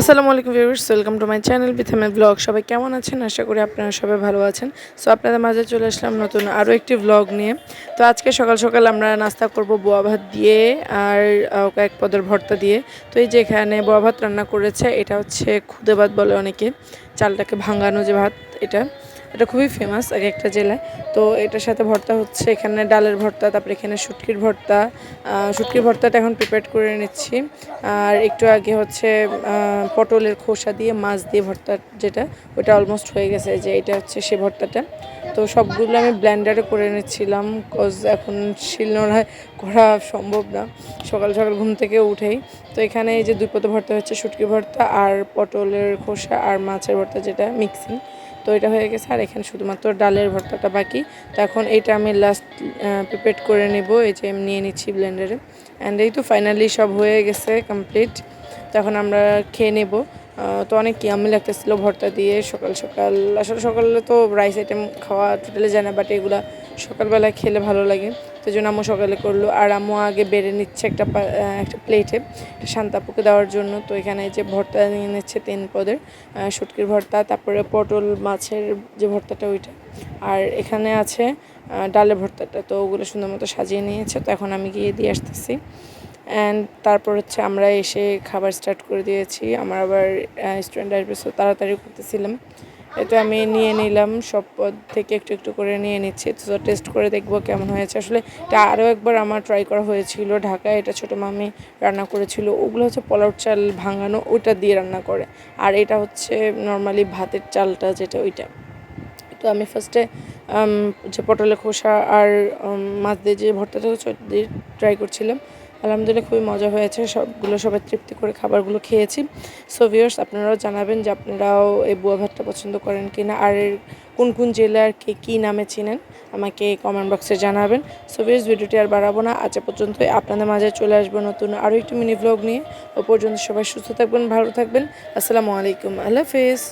আসসালামু আলাইকুম viewers, welcome to my channel বিথামে blog. সবাই কেমন আছেন? আশা করি আপনারা সবাই ভালো আছেন। সো আপনাদের মাঝে চলে আসলাম নতুন আরও একটি ব্লগ নিয়ে। তো আজকে সকাল সকাল আমরা নাস্তা করব বোয়া ভাত দিয়ে আর কয়েক পদের ভর্তা দিয়ে। তো এই যেখানে বোয়া ভাত রান্না করেছে, এটা হচ্ছে খুদে ভাত বলে অনেকে। চালটাকে ভাঙানো যে ভাত, এটা। এটা খুবই ফেমাস এক একটা জেলায়। তো এটার সাথে ভর্তা হচ্ছে, এখানে ডালের ভর্তা, তারপরে এখানে শুটকির ভর্তা। শুটকির ভর্তাটা এখন প্রিপেয়ার করে নিচ্ছি। আর একটু আগে হচ্ছে পটলের খোসা দিয়ে, মাছ দিয়ে ভর্তা যেটা, ওটা অলমোস্ট হয়ে গেছে। যে এটা হচ্ছে সে ভর্তাটা। তো সবগুলো আমি ব্ল্যান্ডারে করে নিচ্ছিলাম কজ এখন শিলনোড়ায় করা সম্ভব না। সকাল সকাল ঘুম থেকে উঠেই। তো এখানে এই যে দুই ভর্তা হচ্ছে শুটকি ভর্তা আর পটলের খোসা আর মাছের ভর্তা যেটা মিক্সিং তো এটা হয়ে গেছে। আর এখানে শুধুমাত্র ডালের ভর্তাটা বাকি। তো এখন এইটা আমি লাস্ট প্রিপেড করে নেব। এই যে আমি নিয়ে নিচ্ছি ব্লেন্ডারে অ্যান্ড এই তো ফাইনালি সব হয়ে গেছে কমপ্লিট তখন আমরা খেয়ে নেব। তো অনেক ইয়ামি লাগতেছিলো ভর্তা দিয়ে। সকাল সকাল, আসলে সকালে তো রাইস আইটেম খাওয়া টোটালি যায় না বাট এগুলা সকালবেলা খেলে ভালো লাগে। তো জন্য আম্মু সকালে করল। আর আম্মু আগে বেড়ে নিচ্ছে একটা একটা প্লেটে শান্তাপুকে দেওয়ার জন্য। তো এখানে যে ভর্তা নিয়ে নিচ্ছে তিন পদের শুটকির ভর্তা, তারপরে পটল মাছের যে ভর্তাটা ওইটা। আর এখানে আছে ডালের ভর্তাটা। তো ওগুলো সুন্দর মতো সাজিয়ে নিয়েছে। তো এখন আমি গিয়ে দিয়ে আসতেছি। অ্যান্ড তারপর হচ্ছে আমরা এসে খাবার স্টার্ট করে দিয়েছি। আমার আবার স্টুডেন্ট আসবে, so তাড়াতাড়ি করতেছিলাম। এতে আমি নিয়ে নিলাম, সব পদ থেকে একটু একটু করে নিয়ে নিচ্ছি। তো টেস্ট করে দেখব কেমন হয়েছে। আসলে এটা আরও একবার আমার ট্রাই করা হয়েছিল ঢাকায়, এটা ছোটো মামি রান্না করেছিল। ওগুলো হচ্ছে পোলাও চাল ভাঙানো ওটা দিয়ে রান্না করে। আর এটা হচ্ছে নর্মালি ভাতের চালটা যেটা, ওইটা। তো আমি ফার্স্টে যে পটলের খোসা আর মাছ দিয়ে যে ভর্তাটা ট্রাই করছিলাম। আলহামদুলিল্লাহ খুবই মজা হয়েছে। সবগুলো সবাই তৃপ্তি করে খাবারগুলো খেয়েছি। সো ভিউয়ার্স আপনারাও জানাবেন যে আপনারাও এই বুয়া ভাতটা পছন্দ করেন কি না আর কোন কোন জেলার কে কী নামে চিনেন, আমাকে কমেন্ট বক্সে জানাবেন। সো ভিউয়ার্স ভিডিওটি আর বাড়াবো না। আজ এ পর্যন্তই আপনাদের মাঝে চলে আসব নতুন আরও একটি মিনি ভ্লগ নিয়ে। ও পর্যন্ত সবাই সুস্থ থাকবেন, ভালো থাকবেন। আসসালামু আলাইকুম। আল্লাহ হাফেজ।